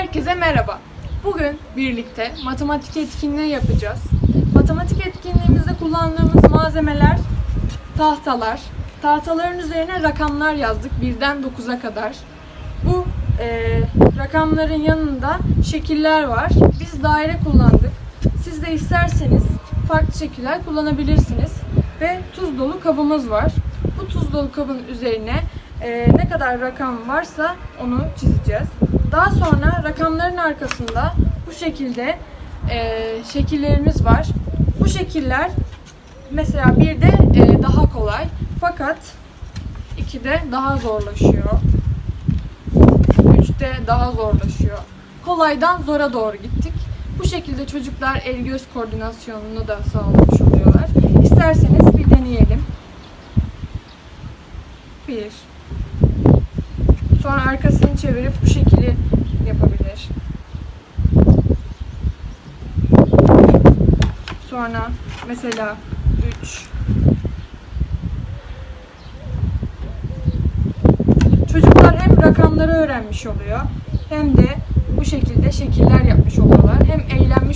Herkese merhaba. Bugün birlikte matematik etkinliği yapacağız. Matematik etkinliğimizde kullandığımız malzemeler tahtalar. Tahtaların üzerine rakamlar yazdık birden 9'a kadar. Bu e, rakamların yanında şekiller var. Biz daire kullandık. Siz de isterseniz farklı şekiller kullanabilirsiniz. Ve tuz dolu kabımız var. Bu tuz dolu kabın üzerine e, ne kadar rakam varsa onu çizeceğiz. Daha sonra rakamların arkasında bu şekilde e, şekillerimiz var. Bu şekiller mesela bir de e, daha kolay fakat ikide daha zorlaşıyor. Üçte daha zorlaşıyor. Kolaydan zora doğru gittik. Bu şekilde çocuklar el göz koordinasyonunu da sağlamış oluyorlar. İsterseniz bir deneyelim. Bir. Sonra arkasını çevirip bu şekli yapabilir. Sonra mesela 3 Çocuklar hem rakamları öğrenmiş oluyor hem de bu şekilde şekiller yapmış oluyorlar. Hem eylem